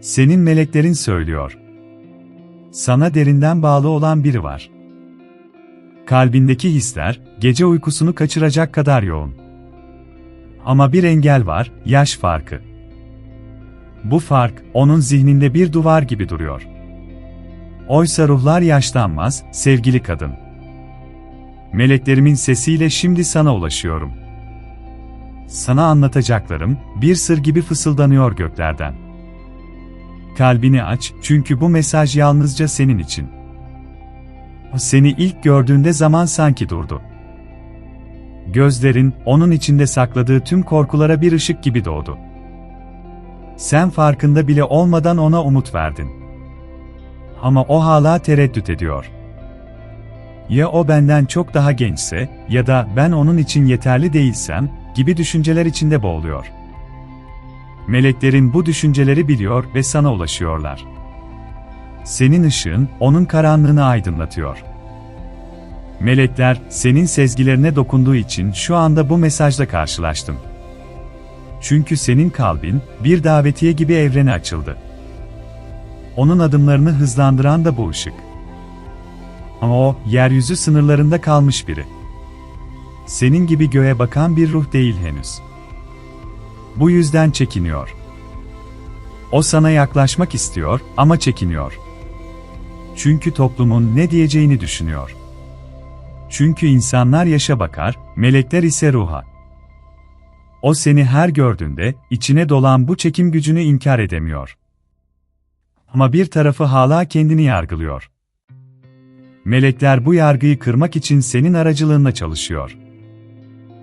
Senin meleklerin söylüyor. Sana derinden bağlı olan biri var. Kalbindeki hisler, gece uykusunu kaçıracak kadar yoğun. Ama bir engel var, yaş farkı. Bu fark, onun zihninde bir duvar gibi duruyor. Oysa ruhlar yaşlanmaz, sevgili kadın. Meleklerimin sesiyle şimdi sana ulaşıyorum. Sana anlatacaklarım, bir sır gibi fısıldanıyor göklerden. Kalbini aç, çünkü bu mesaj yalnızca senin için. Seni ilk gördüğünde zaman sanki durdu. Gözlerin, onun içinde sakladığı tüm korkulara bir ışık gibi doğdu. Sen farkında bile olmadan ona umut verdin. Ama o hala tereddüt ediyor. Ya o benden çok daha gençse, ya da ben onun için yeterli değilsem, gibi düşünceler içinde boğuluyor. Meleklerin bu düşünceleri biliyor ve sana ulaşıyorlar. Senin ışığın, onun karanlığını aydınlatıyor. Melekler, senin sezgilerine dokunduğu için şu anda bu mesajla karşılaştım. Çünkü senin kalbin, bir davetiye gibi evrene açıldı. Onun adımlarını hızlandıran da bu ışık. Ama o, yeryüzü sınırlarında kalmış biri. Senin gibi göğe bakan bir ruh değil henüz. Bu yüzden çekiniyor. O sana yaklaşmak istiyor ama çekiniyor. Çünkü toplumun ne diyeceğini düşünüyor. Çünkü insanlar yaşa bakar, melekler ise ruha. O seni her gördüğünde içine dolan bu çekim gücünü inkar edemiyor. Ama bir tarafı hala kendini yargılıyor. Melekler bu yargıyı kırmak için senin aracılığınla çalışıyor.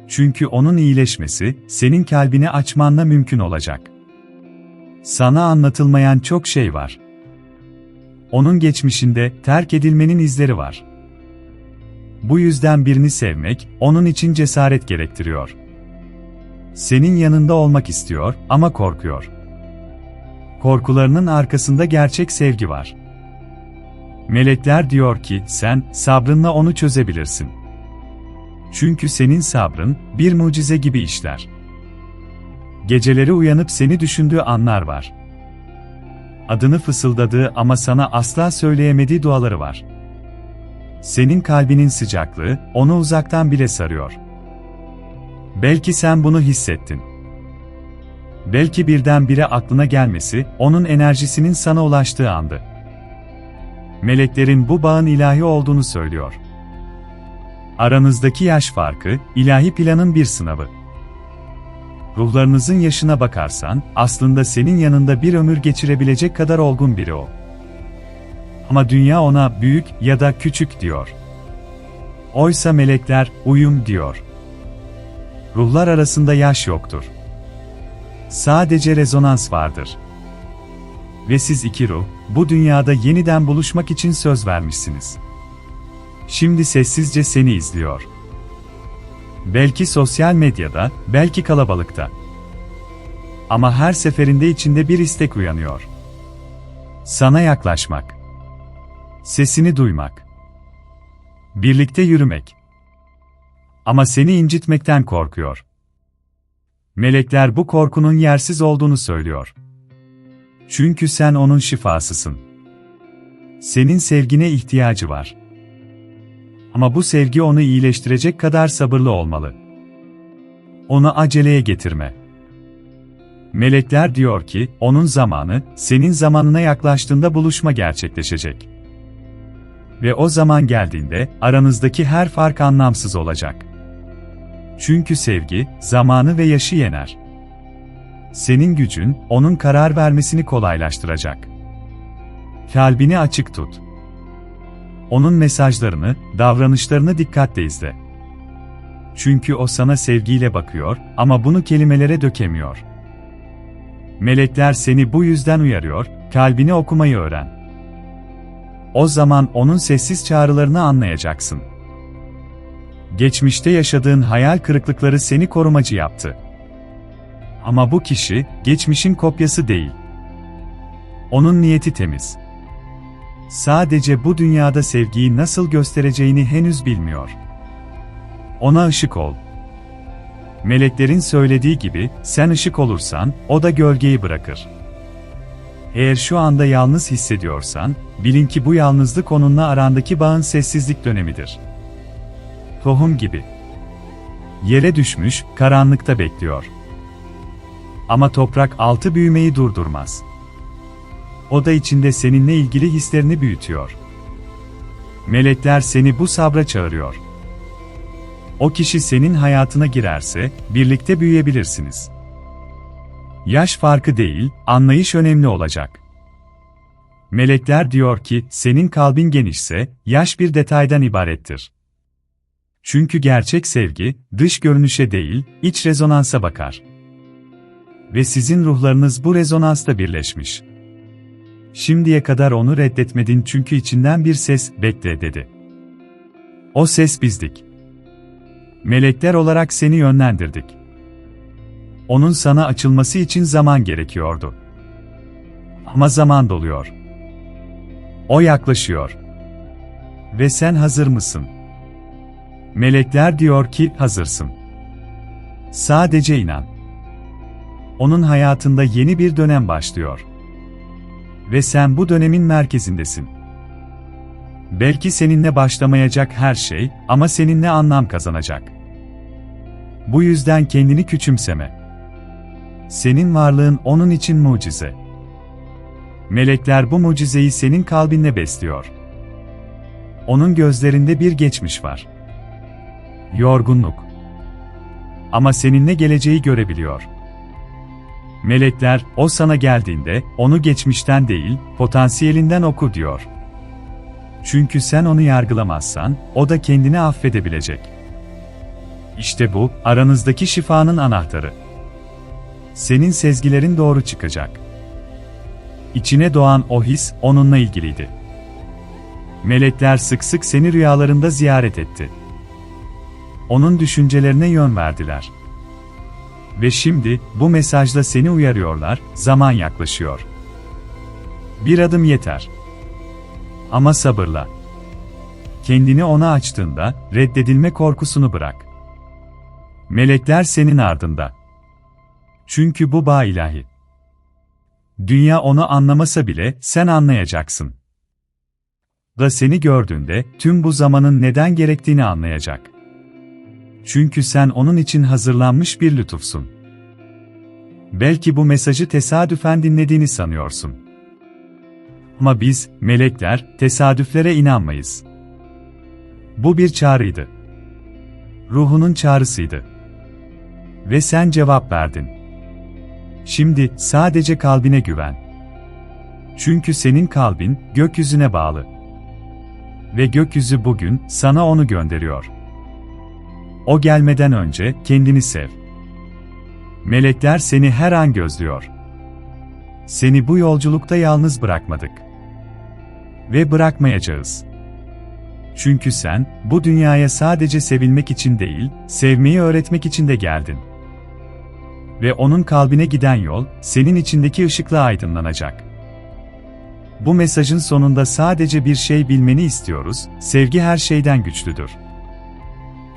Çünkü onun iyileşmesi, senin kalbini açmanla mümkün olacak. Sana anlatılmayan çok şey var. Onun geçmişinde terk edilmenin izleri var. Bu yüzden birini sevmek, onun için cesaret gerektiriyor. Senin yanında olmak istiyor ama korkuyor. Korkularının arkasında gerçek sevgi var. Melekler diyor ki, sen, sabrınla onu çözebilirsin. Çünkü senin sabrın, bir mucize gibi işler. Geceleri uyanıp seni düşündüğü anlar var. Adını fısıldadığı ama sana asla söyleyemediği duaları var. Senin kalbinin sıcaklığı, onu uzaktan bile sarıyor. Belki sen bunu hissettin. Belki birdenbire aklına gelmesi, onun enerjisinin sana ulaştığı andı. Meleklerin bu bağın ilahi olduğunu söylüyor. Aranızdaki yaş farkı, ilahi planın bir sınavı. Ruhlarınızın yaşına bakarsan, aslında senin yanında bir ömür geçirebilecek kadar olgun biri o. Ama dünya ona büyük ya da küçük diyor. Oysa melekler uyum diyor. Ruhlar arasında yaş yoktur. Sadece rezonans vardır. Ve siz iki ruh, bu dünyada yeniden buluşmak için söz vermişsiniz. Şimdi sessizce seni izliyor. Belki sosyal medyada, belki kalabalıkta. Ama her seferinde içinde bir istek uyanıyor. Sana yaklaşmak. Sesini duymak. Birlikte yürümek. Ama seni incitmekten korkuyor. Melekler bu korkunun yersiz olduğunu söylüyor. Çünkü sen onun şifasısın. Senin sevgine ihtiyacı var. Ama bu sevgi onu iyileştirecek kadar sabırlı olmalı. Onu aceleye getirme. Melekler diyor ki, onun zamanı, senin zamanına yaklaştığında buluşma gerçekleşecek. Ve o zaman geldiğinde, aranızdaki her fark anlamsız olacak. Çünkü sevgi, zamanı ve yaşı yener. Senin gücün, onun karar vermesini kolaylaştıracak. Kalbini açık tut. Onun mesajlarını, davranışlarını dikkatle izle. Çünkü o sana sevgiyle bakıyor ama bunu kelimelere dökemiyor. Melekler seni bu yüzden uyarıyor, kalbini okumayı öğren. O zaman onun sessiz çağrılarını anlayacaksın. Geçmişte yaşadığın hayal kırıklıkları seni korumacı yaptı. Ama bu kişi, geçmişin kopyası değil. Onun niyeti temiz. Sadece bu dünyada sevgiyi nasıl göstereceğini henüz bilmiyor. Ona ışık ol. Meleklerin söylediği gibi, sen ışık olursan, o da gölgeyi bırakır. Eğer şu anda yalnız hissediyorsan, bilin ki bu yalnızlık onunla arandaki bağın sessizlik dönemidir. Tohum gibi. Yere düşmüş, karanlıkta bekliyor. Ama toprak altı büyümeyi durdurmaz. O da içinde seninle ilgili hislerini büyütüyor. Melekler seni bu sabra çağırıyor. O kişi senin hayatına girerse, birlikte büyüyebilirsiniz. Yaş farkı değil, anlayış önemli olacak. Melekler diyor ki, senin kalbin genişse, yaş bir detaydan ibarettir. Çünkü gerçek sevgi, dış görünüşe değil, iç rezonansa bakar. Ve sizin ruhlarınız bu rezonansta birleşmiş. Şimdiye kadar onu reddetmedin çünkü içinden bir ses, bekle dedi. O ses bizdik. Melekler olarak seni yönlendirdik. Onun sana açılması için zaman gerekiyordu. Ama zaman doluyor. O yaklaşıyor. Ve sen hazır mısın? Melekler diyor ki hazırsın. Sadece inan. Onun hayatında yeni bir dönem başlıyor. Ve sen bu dönemin merkezindesin. Belki seninle başlamayacak her şey ama seninle anlam kazanacak. Bu yüzden kendini küçümseme. Senin varlığın onun için mucize. Melekler bu mucizeyi senin kalbinle besliyor. Onun gözlerinde bir geçmiş var. Yorgunluk. Ama seninle geleceği görebiliyor. Melekler, o sana geldiğinde, onu geçmişten değil, potansiyelinden oku diyor. Çünkü sen onu yargılamazsan, o da kendini affedebilecek. İşte bu, aranızdaki şifanın anahtarı. Senin sezgilerin doğru çıkacak. İçine doğan o his, onunla ilgiliydi. Melekler sık sık seni rüyalarında ziyaret etti. Onun düşüncelerine yön verdiler. Ve şimdi, bu mesajla seni uyarıyorlar, zaman yaklaşıyor. Bir adım yeter. Ama sabırla. Kendini ona açtığında, reddedilme korkusunu bırak. Melekler senin ardında. Çünkü bu bağ ilahi. Dünya onu anlamasa bile sen anlayacaksın. Da seni gördüğünde tüm bu zamanın neden gerektiğini anlayacak. Çünkü sen onun için hazırlanmış bir lütufsun. Belki bu mesajı tesadüfen dinlediğini sanıyorsun. Ama biz, melekler, tesadüflere inanmayız. Bu bir çağrıydı. Ruhunun çağrısıydı. Ve sen cevap verdin. Şimdi sadece kalbine güven. Çünkü senin kalbin gökyüzüne bağlı. Ve gökyüzü bugün sana onu gönderiyor. O gelmeden önce kendini sev. Melekler seni her an gözlüyor. Seni bu yolculukta yalnız bırakmadık. Ve bırakmayacağız. Çünkü sen bu dünyaya sadece sevilmek için değil, sevmeyi öğretmek için de geldin ve onun kalbine giden yol, senin içindeki ışıkla aydınlanacak. Bu mesajın sonunda sadece bir şey bilmeni istiyoruz, sevgi her şeyden güçlüdür.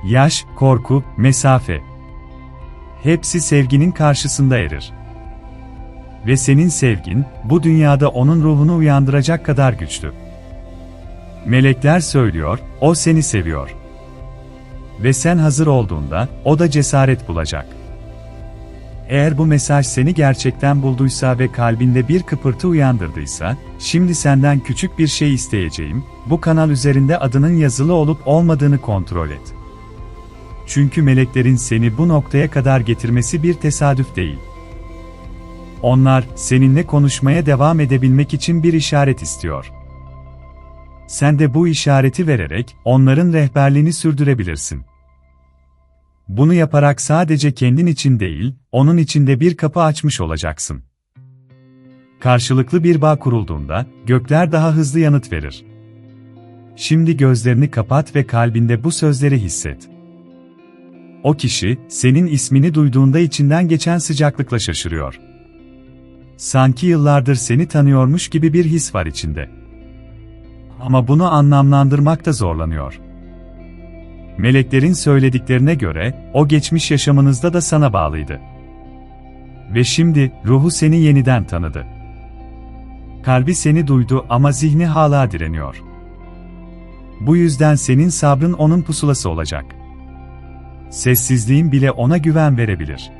Yaş, korku, mesafe. Hepsi sevginin karşısında erir. Ve senin sevgin, bu dünyada onun ruhunu uyandıracak kadar güçlü. Melekler söylüyor, o seni seviyor. Ve sen hazır olduğunda, o da cesaret bulacak. Eğer bu mesaj seni gerçekten bulduysa ve kalbinde bir kıpırtı uyandırdıysa, şimdi senden küçük bir şey isteyeceğim, bu kanal üzerinde adının yazılı olup olmadığını kontrol et. Çünkü meleklerin seni bu noktaya kadar getirmesi bir tesadüf değil. Onlar, seninle konuşmaya devam edebilmek için bir işaret istiyor. Sen de bu işareti vererek, onların rehberliğini sürdürebilirsin. Bunu yaparak sadece kendin için değil, onun içinde bir kapı açmış olacaksın. Karşılıklı bir bağ kurulduğunda, gökler daha hızlı yanıt verir. Şimdi gözlerini kapat ve kalbinde bu sözleri hisset. O kişi, senin ismini duyduğunda içinden geçen sıcaklıkla şaşırıyor. Sanki yıllardır seni tanıyormuş gibi bir his var içinde. Ama bunu anlamlandırmakta zorlanıyor. Meleklerin söylediklerine göre, o geçmiş yaşamınızda da sana bağlıydı. Ve şimdi, ruhu seni yeniden tanıdı. Kalbi seni duydu ama zihni hala direniyor. Bu yüzden senin sabrın onun pusulası olacak. Sessizliğin bile ona güven verebilir.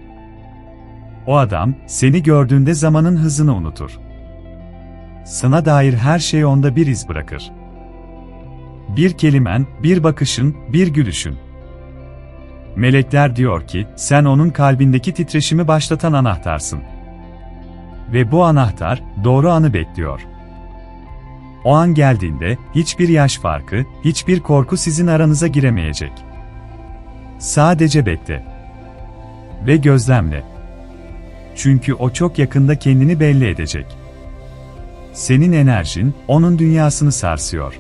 O adam, seni gördüğünde zamanın hızını unutur. Sana dair her şey onda bir iz bırakır. Bir kelimen, bir bakışın, bir gülüşün. Melekler diyor ki, sen onun kalbindeki titreşimi başlatan anahtarsın. Ve bu anahtar, doğru anı bekliyor. O an geldiğinde, hiçbir yaş farkı, hiçbir korku sizin aranıza giremeyecek. Sadece bekle. Ve gözlemle. Çünkü o çok yakında kendini belli edecek. Senin enerjin, onun dünyasını sarsıyor.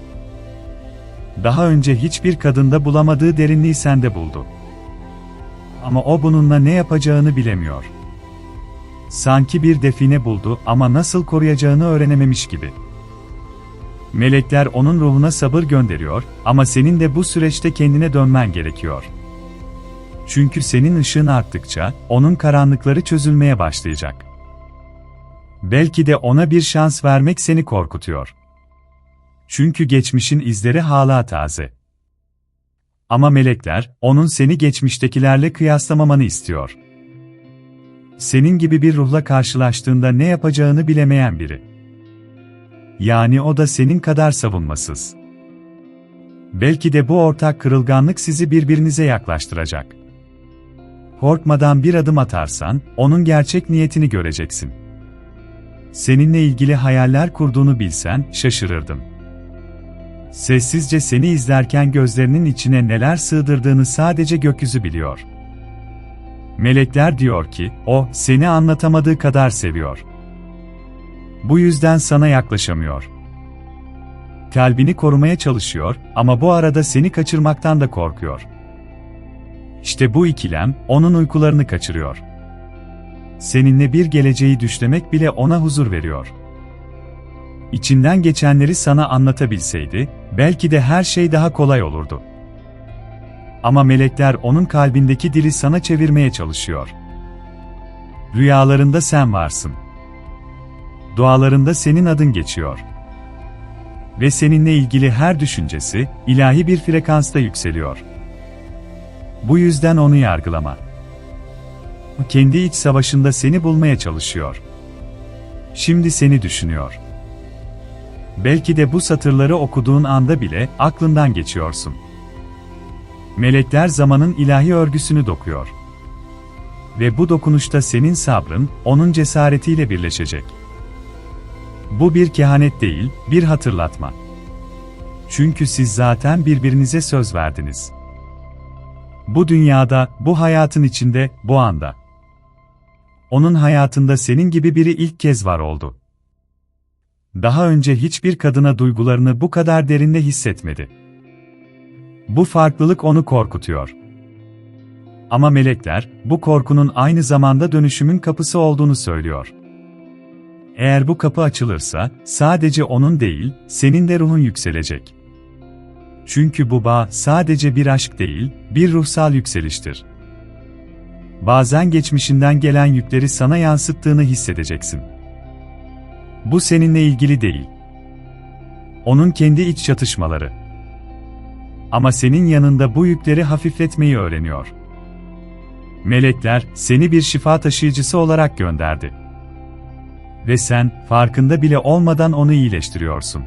Daha önce hiçbir kadında bulamadığı derinliği sende buldu. Ama o bununla ne yapacağını bilemiyor. Sanki bir define buldu ama nasıl koruyacağını öğrenememiş gibi. Melekler onun ruhuna sabır gönderiyor ama senin de bu süreçte kendine dönmen gerekiyor. Çünkü senin ışığın arttıkça onun karanlıkları çözülmeye başlayacak. Belki de ona bir şans vermek seni korkutuyor. Çünkü geçmişin izleri hala taze. Ama melekler, onun seni geçmiştekilerle kıyaslamamanı istiyor. Senin gibi bir ruhla karşılaştığında ne yapacağını bilemeyen biri. Yani o da senin kadar savunmasız. Belki de bu ortak kırılganlık sizi birbirinize yaklaştıracak. Korkmadan bir adım atarsan, onun gerçek niyetini göreceksin. Seninle ilgili hayaller kurduğunu bilsen, şaşırırdım. Sessizce seni izlerken gözlerinin içine neler sığdırdığını sadece gökyüzü biliyor. Melekler diyor ki, o, seni anlatamadığı kadar seviyor. Bu yüzden sana yaklaşamıyor. Kalbini korumaya çalışıyor ama bu arada seni kaçırmaktan da korkuyor. İşte bu ikilem, onun uykularını kaçırıyor. Seninle bir geleceği düşlemek bile ona huzur veriyor. İçinden geçenleri sana anlatabilseydi, belki de her şey daha kolay olurdu. Ama melekler onun kalbindeki dili sana çevirmeye çalışıyor. Rüyalarında sen varsın. Dualarında senin adın geçiyor. Ve seninle ilgili her düşüncesi, ilahi bir frekansta yükseliyor. Bu yüzden onu yargılama. O kendi iç savaşında seni bulmaya çalışıyor. Şimdi seni düşünüyor. Belki de bu satırları okuduğun anda bile aklından geçiyorsun. Melekler zamanın ilahi örgüsünü dokuyor. Ve bu dokunuşta senin sabrın, onun cesaretiyle birleşecek. Bu bir kehanet değil, bir hatırlatma. Çünkü siz zaten birbirinize söz verdiniz. Bu dünyada, bu hayatın içinde, bu anda. Onun hayatında senin gibi biri ilk kez var oldu. Daha önce hiçbir kadına duygularını bu kadar derinde hissetmedi. Bu farklılık onu korkutuyor. Ama melekler, bu korkunun aynı zamanda dönüşümün kapısı olduğunu söylüyor. Eğer bu kapı açılırsa, sadece onun değil, senin de ruhun yükselecek. Çünkü bu bağ sadece bir aşk değil, bir ruhsal yükseliştir. Bazen geçmişinden gelen yükleri sana yansıttığını hissedeceksin. Bu seninle ilgili değil. Onun kendi iç çatışmaları. Ama senin yanında bu yükleri hafifletmeyi öğreniyor. Melekler seni bir şifa taşıyıcısı olarak gönderdi. Ve sen farkında bile olmadan onu iyileştiriyorsun.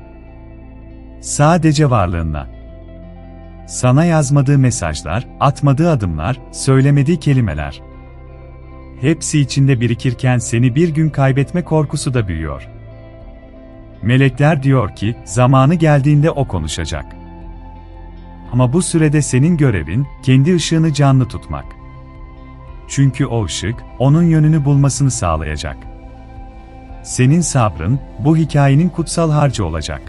Sadece varlığınla. Sana yazmadığı mesajlar, atmadığı adımlar, söylemediği kelimeler. Hepsi içinde birikirken seni bir gün kaybetme korkusu da büyüyor. Melekler diyor ki, zamanı geldiğinde o konuşacak. Ama bu sürede senin görevin, kendi ışığını canlı tutmak. Çünkü o ışık, onun yönünü bulmasını sağlayacak. Senin sabrın, bu hikayenin kutsal harcı olacak.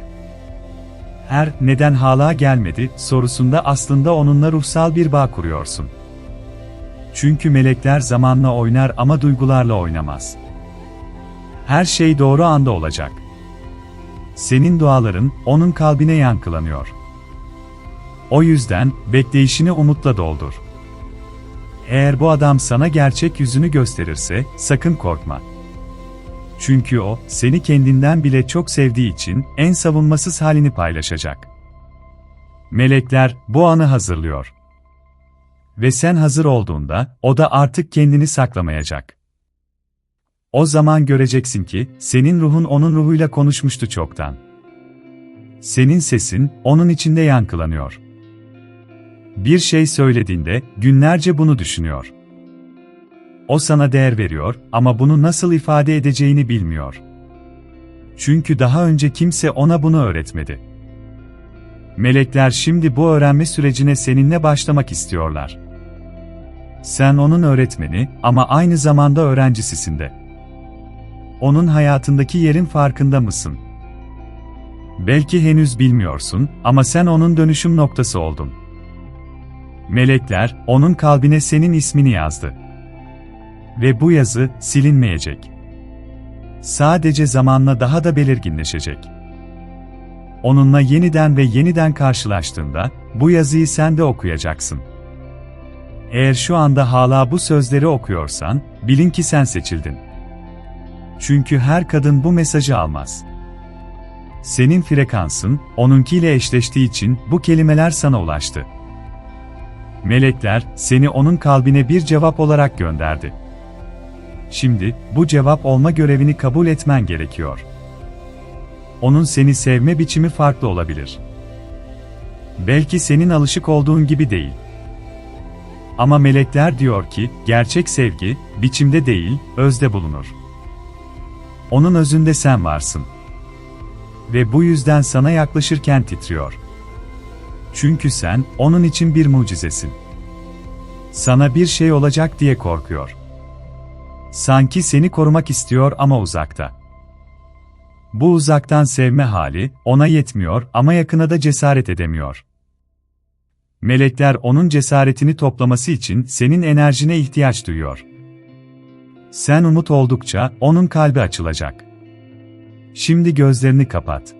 Her neden hala gelmedi sorusunda aslında onunla ruhsal bir bağ kuruyorsun. Çünkü melekler zamanla oynar ama duygularla oynamaz. Her şey doğru anda olacak. Senin duaların onun kalbine yankılanıyor. O yüzden bekleyişini umutla doldur. Eğer bu adam sana gerçek yüzünü gösterirse sakın korkma. Çünkü o, seni kendinden bile çok sevdiği için en savunmasız halini paylaşacak. Melekler bu anı hazırlıyor. Ve sen hazır olduğunda o da artık kendini saklamayacak. O zaman göreceksin ki senin ruhun onun ruhuyla konuşmuştu çoktan. Senin sesin onun içinde yankılanıyor. Bir şey söylediğinde günlerce bunu düşünüyor. O sana değer veriyor ama bunu nasıl ifade edeceğini bilmiyor. Çünkü daha önce kimse ona bunu öğretmedi. Melekler şimdi bu öğrenme sürecine seninle başlamak istiyorlar. Sen onun öğretmeni ama aynı zamanda öğrencisisin de. Onun hayatındaki yerin farkında mısın? Belki henüz bilmiyorsun ama sen onun dönüşüm noktası oldun. Melekler onun kalbine senin ismini yazdı. Ve bu yazı silinmeyecek. Sadece zamanla daha da belirginleşecek. Onunla yeniden ve yeniden karşılaştığında bu yazıyı sen de okuyacaksın. Eğer şu anda hala bu sözleri okuyorsan, bilin ki sen seçildin. Çünkü her kadın bu mesajı almaz. Senin frekansın, onunkiyle eşleştiği için bu kelimeler sana ulaştı. Melekler, seni onun kalbine bir cevap olarak gönderdi. Şimdi, bu cevap olma görevini kabul etmen gerekiyor. Onun seni sevme biçimi farklı olabilir. Belki senin alışık olduğun gibi değil. Ama melekler diyor ki, gerçek sevgi, biçimde değil, özde bulunur. Onun özünde sen varsın. Ve bu yüzden sana yaklaşırken titriyor. Çünkü sen, onun için bir mucizesin. Sana bir şey olacak diye korkuyor. Sanki seni korumak istiyor ama uzakta. Bu uzaktan sevme hali, ona yetmiyor ama yakına da cesaret edemiyor. Melekler onun cesaretini toplaması için senin enerjine ihtiyaç duyuyor. Sen umut oldukça onun kalbi açılacak. Şimdi gözlerini kapat.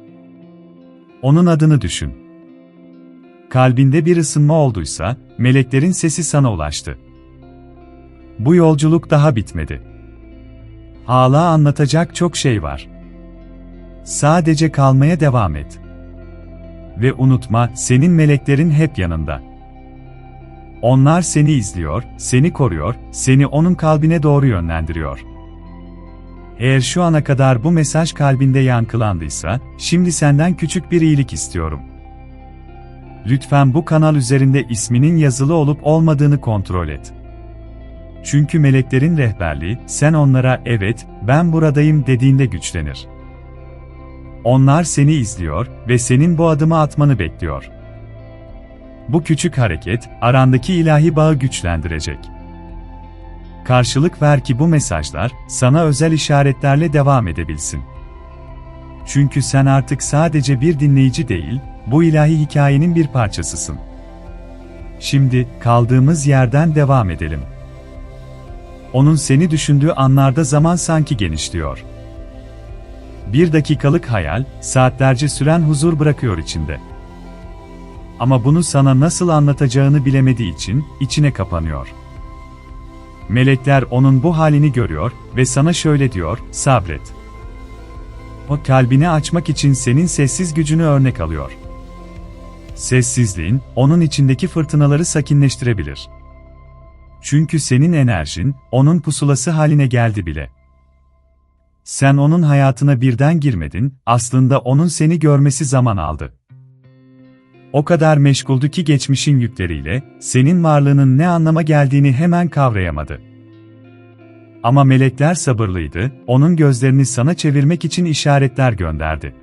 Onun adını düşün. Kalbinde bir ısınma olduysa, meleklerin sesi sana ulaştı. Bu yolculuk daha bitmedi. Hala anlatacak çok şey var. Sadece kalmaya devam et. Ve unutma, senin meleklerin hep yanında. Onlar seni izliyor, seni koruyor, seni onun kalbine doğru yönlendiriyor. Eğer şu ana kadar bu mesaj kalbinde yankılandıysa, şimdi senden küçük bir iyilik istiyorum. Lütfen bu kanal üzerinde isminin yazılı olup olmadığını kontrol et. Çünkü meleklerin rehberliği, sen onlara evet, ben buradayım dediğinde güçlenir. Onlar seni izliyor ve senin bu adımı atmanı bekliyor. Bu küçük hareket, arandaki ilahi bağı güçlendirecek. Karşılık ver ki bu mesajlar, sana özel işaretlerle devam edebilsin. Çünkü sen artık sadece bir dinleyici değil, bu ilahi hikayenin bir parçasısın. Şimdi, kaldığımız yerden devam edelim. Onun seni düşündüğü anlarda zaman sanki genişliyor. Bir dakikalık hayal, saatlerce süren huzur bırakıyor içinde. Ama bunu sana nasıl anlatacağını bilemediği için, içine kapanıyor. Melekler onun bu halini görüyor ve sana şöyle diyor, sabret. O kalbini açmak için senin sessiz gücünü örnek alıyor. Sessizliğin, onun içindeki fırtınaları sakinleştirebilir. Çünkü senin enerjin, onun pusulası haline geldi bile. Sen onun hayatına birden girmedin, aslında onun seni görmesi zaman aldı. O kadar meşguldü ki geçmişin yükleriyle, senin varlığının ne anlama geldiğini hemen kavrayamadı. Ama melekler sabırlıydı, onun gözlerini sana çevirmek için işaretler gönderdi.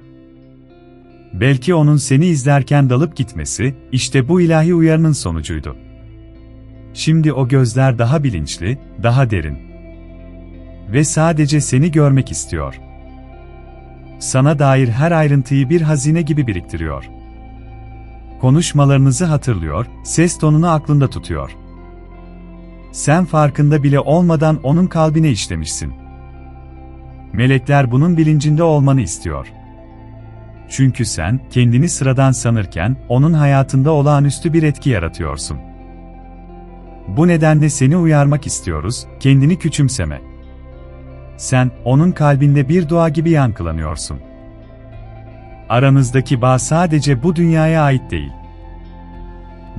Belki onun seni izlerken dalıp gitmesi, işte bu ilahi uyarının sonucuydu. Şimdi o gözler daha bilinçli, daha derin. Ve sadece seni görmek istiyor. Sana dair her ayrıntıyı bir hazine gibi biriktiriyor. Konuşmalarınızı hatırlıyor, ses tonunu aklında tutuyor. Sen farkında bile olmadan onun kalbine işlemişsin. Melekler bunun bilincinde olmanı istiyor. Çünkü sen, kendini sıradan sanırken, onun hayatında olağanüstü bir etki yaratıyorsun. Bu nedenle seni uyarmak istiyoruz, kendini küçümseme. sen, onun kalbinde bir dua gibi yankılanıyorsun. Aranızdaki bağ sadece bu dünyaya ait değil.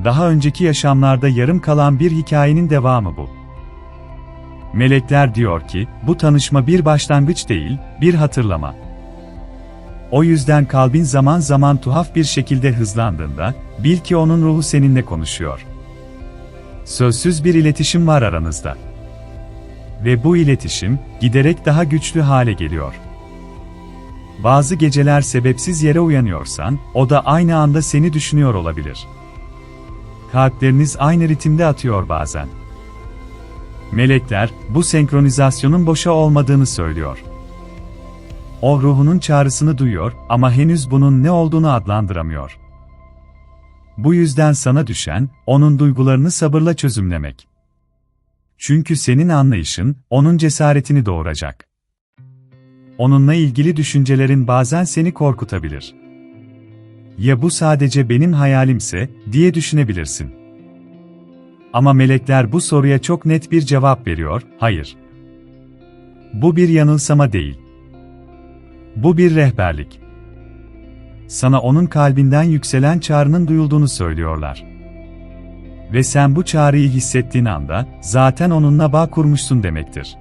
Daha önceki yaşamlarda yarım kalan bir hikayenin devamı bu. Melekler diyor ki, bu tanışma bir başlangıç değil, bir hatırlama. O yüzden kalbin zaman zaman tuhaf bir şekilde hızlandığında, bil ki onun ruhu seninle konuşuyor. Sözsüz bir iletişim var aranızda. Ve bu iletişim, giderek daha güçlü hale geliyor. Bazı geceler sebepsiz yere uyanıyorsan, o da aynı anda seni düşünüyor olabilir. Kalpleriniz aynı ritimde atıyor bazen. Melekler, bu senkronizasyonun boşa olmadığını söylüyor. O ruhunun çağrısını duyuyor ama henüz bunun ne olduğunu adlandıramıyor. Bu yüzden sana düşen, onun duygularını sabırla çözümlemek. Çünkü senin anlayışın, onun cesaretini doğuracak. Onunla ilgili düşüncelerin bazen seni korkutabilir. Ya bu sadece benim hayalimse, diye düşünebilirsin. Ama melekler bu soruya çok net bir cevap veriyor, hayır. Bu bir yanılsama değil. Bu bir rehberlik. Sana onun kalbinden yükselen çağrının duyulduğunu söylüyorlar. Ve sen bu çağrıyı hissettiğin anda, zaten onunla bağ kurmuşsun demektir.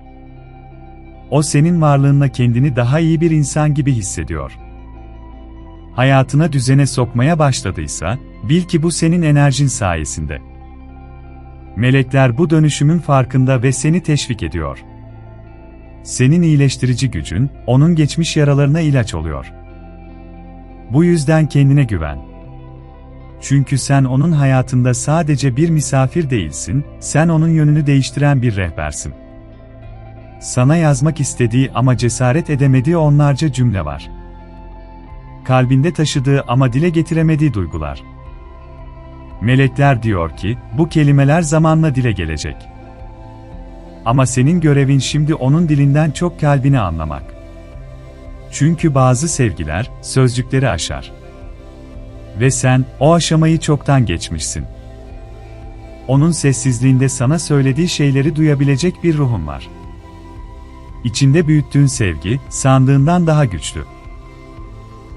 O senin varlığınla kendini daha iyi bir insan gibi hissediyor. Hayatına düzene sokmaya başladıysa, bil ki bu senin enerjin sayesinde. Melekler bu dönüşümün farkında ve seni teşvik ediyor. Senin iyileştirici gücün, onun geçmiş yaralarına ilaç oluyor. Bu yüzden kendine güven. Çünkü sen onun hayatında sadece bir misafir değilsin, sen onun yönünü değiştiren bir rehbersin. Sana yazmak istediği ama cesaret edemediği onlarca cümle var. Kalbinde taşıdığı ama dile getiremediği duygular. Melekler diyor ki, bu kelimeler zamanla dile gelecek. Ama senin görevin şimdi onun dilinden çok kalbini anlamak. Çünkü bazı sevgiler, sözcükleri aşar. Ve sen, o aşamayı çoktan geçmişsin. Onun sessizliğinde sana söylediği şeyleri duyabilecek bir ruhun var. İçinde büyüttüğün sevgi, sandığından daha güçlü.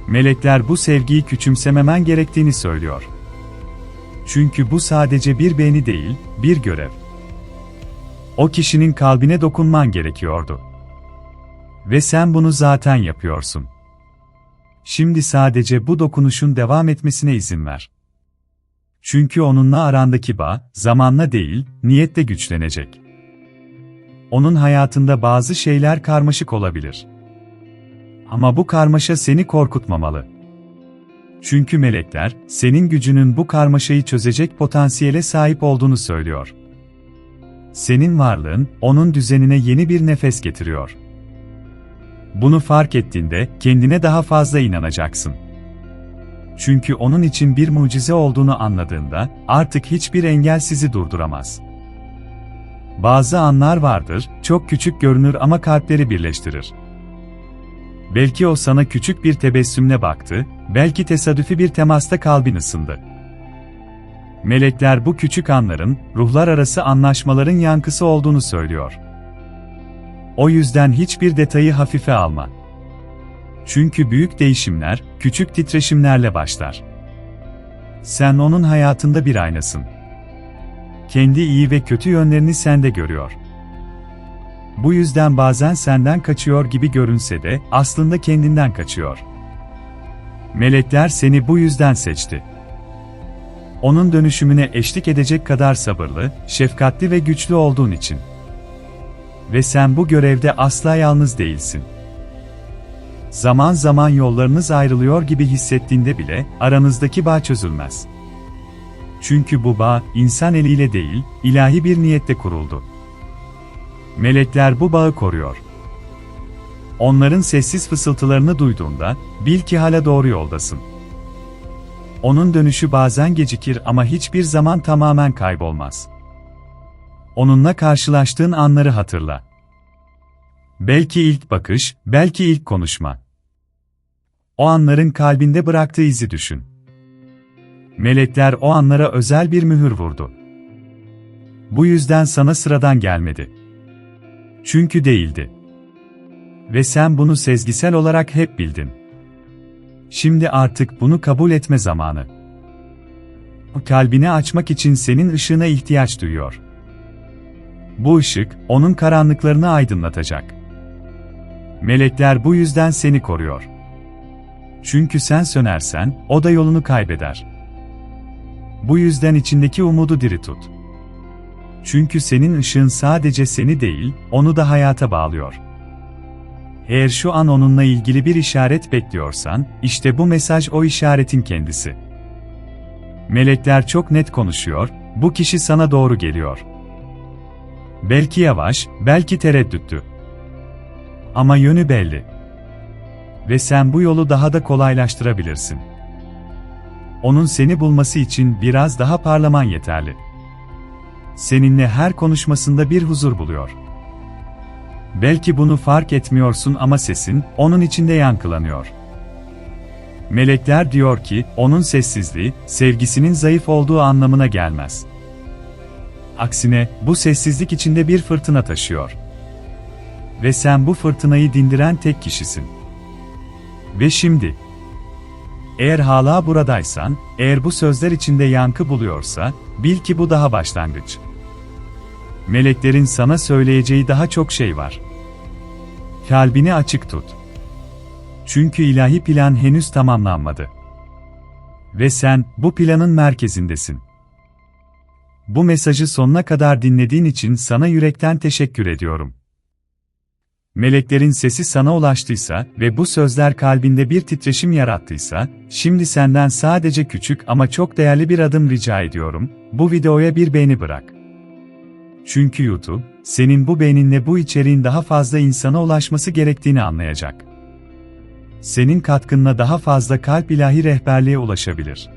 Melekler bu sevgiyi küçümsememen gerektiğini söylüyor. Çünkü bu sadece bir beğeni değil, bir görev. O kişinin kalbine dokunman gerekiyordu. Ve sen bunu zaten yapıyorsun. Şimdi sadece bu dokunuşun devam etmesine izin ver. Çünkü onunla arandaki bağ, zamanla değil, niyetle güçlenecek. Onun hayatında bazı şeyler karmaşık olabilir. Ama bu karmaşa seni korkutmamalı. Çünkü melekler, senin gücünün bu karmaşayı çözecek potansiyele sahip olduğunu söylüyor. Senin varlığın, onun düzenine yeni bir nefes getiriyor. Bunu fark ettiğinde, kendine daha fazla inanacaksın. Çünkü onun için bir mucize olduğunu anladığında, artık hiçbir engel sizi durduramaz. Bazı anlar vardır, çok küçük görünür ama kalpleri birleştirir. Belki o sana küçük bir tebessümle baktı, belki tesadüfi bir temasta kalbin ısındı. Melekler bu küçük anların, ruhlar arası anlaşmaların yankısı olduğunu söylüyor. O yüzden hiçbir detayı hafife alma. Çünkü büyük değişimler, küçük titreşimlerle başlar. Sen onun hayatında bir aynasın. Kendi iyi ve kötü yönlerini sende görüyor. Bu yüzden bazen senden kaçıyor gibi görünse de aslında kendinden kaçıyor. Melekler seni bu yüzden seçti. Onun dönüşümüne eşlik edecek kadar sabırlı, şefkatli ve güçlü olduğun için. Ve sen bu görevde asla yalnız değilsin. Zaman zaman yollarınız ayrılıyor gibi hissettiğinde bile aranızdaki bağ çözülmez. Çünkü bu bağ insan eliyle değil, ilahi bir niyette kuruldu. Melekler bu bağı koruyor. Onların sessiz fısıltılarını duyduğunda, bil ki hala doğru yoldasın. Onun dönüşü bazen gecikir ama hiçbir zaman tamamen kaybolmaz. Onunla karşılaştığın anları hatırla. Belki ilk bakış, belki ilk konuşma. O anların kalbinde bıraktığı izi düşün. Melekler o anlara özel bir mühür vurdu. Bu yüzden sana sıradan gelmedi. Çünkü değildi. Ve sen bunu sezgisel olarak hep bildin. Şimdi artık bunu kabul etme zamanı. Kalbini açmak için senin ışığına ihtiyaç duyuyor. Bu ışık, onun karanlıklarını aydınlatacak. Melekler bu yüzden seni koruyor. Çünkü sen sönersen, o da yolunu kaybeder. Bu yüzden içindeki umudu diri tut. Çünkü senin ışığın sadece seni değil, onu da hayata bağlıyor. Eğer şu an onunla ilgili bir işaret bekliyorsan, işte bu mesaj o işaretin kendisi. Melekler çok net konuşuyor, bu kişi sana doğru geliyor. Belki yavaş, belki tereddütlü. Ama yönü belli. Ve sen bu yolu daha da kolaylaştırabilirsin. Onun seni bulması için biraz daha parlaman yeterli. Seninle her konuşmasında bir huzur buluyor. Belki bunu fark etmiyorsun ama sesin onun içinde yankılanıyor. Melekler diyor ki, onun sessizliği, sevgisinin zayıf olduğu anlamına gelmez. Aksine, bu sessizlik içinde bir fırtına taşıyor. Ve sen bu fırtınayı dindiren tek kişisin. Ve şimdi, eğer hala buradaysan, eğer bu sözler içinde yankı buluyorsa, bil ki bu daha başlangıç. Meleklerin sana söyleyeceği daha çok şey var. Kalbini açık tut. Çünkü ilahi plan henüz tamamlanmadı. Ve sen bu planın merkezindesin. Bu mesajı sonuna kadar dinlediğin için sana yürekten teşekkür ediyorum. Meleklerin sesi sana ulaştıysa ve bu sözler kalbinde bir titreşim yarattıysa, şimdi senden sadece küçük ama çok değerli bir adım rica ediyorum, bu videoya bir beğeni bırak. Çünkü YouTube, senin bu beğeninle bu içeriğin daha fazla insana ulaşması gerektiğini anlayacak. Senin katkınla daha fazla kalp ilahi rehberliğe ulaşabilir.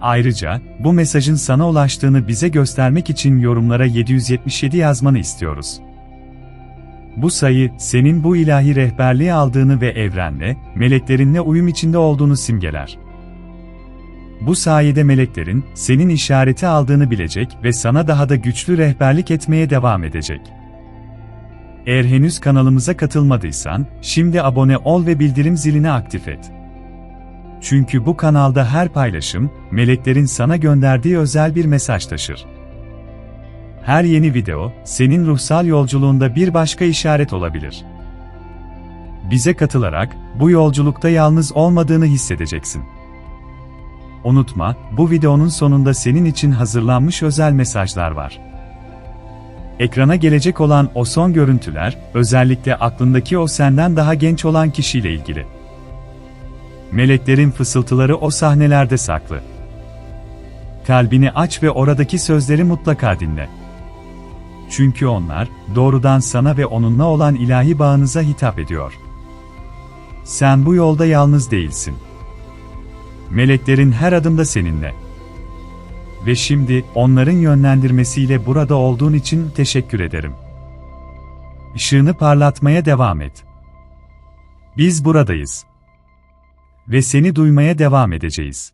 Ayrıca, bu mesajın sana ulaştığını bize göstermek için yorumlara 777 yazmanı istiyoruz. Bu sayı, senin bu ilahi rehberliği aldığını ve evrenle, meleklerinle uyum içinde olduğunu simgeler. Bu sayede meleklerin, senin işareti aldığını bilecek ve sana daha da güçlü rehberlik etmeye devam edecek. Eğer henüz kanalımıza katılmadıysan, şimdi abone ol ve bildirim zilini aktif et. Çünkü bu kanalda her paylaşım, meleklerin sana gönderdiği özel bir mesaj taşır. Her yeni video, senin ruhsal yolculuğunda bir başka işaret olabilir. Bize katılarak, bu yolculukta yalnız olmadığını hissedeceksin. Unutma, bu videonun sonunda senin için hazırlanmış özel mesajlar var. Ekrana gelecek olan o son görüntüler, özellikle aklındaki o senden daha genç olan kişiyle ilgili. Meleklerin fısıltıları o sahnelerde saklı. Kalbini aç ve oradaki sözleri mutlaka dinle. Çünkü onlar, doğrudan sana ve onunla olan ilahi bağınıza hitap ediyor. Sen bu yolda yalnız değilsin. Meleklerin her adımda seninle. Ve şimdi, onların yönlendirmesiyle burada olduğun için teşekkür ederim. Işığını parlatmaya devam et. Biz buradayız. Ve seni duymaya devam edeceğiz.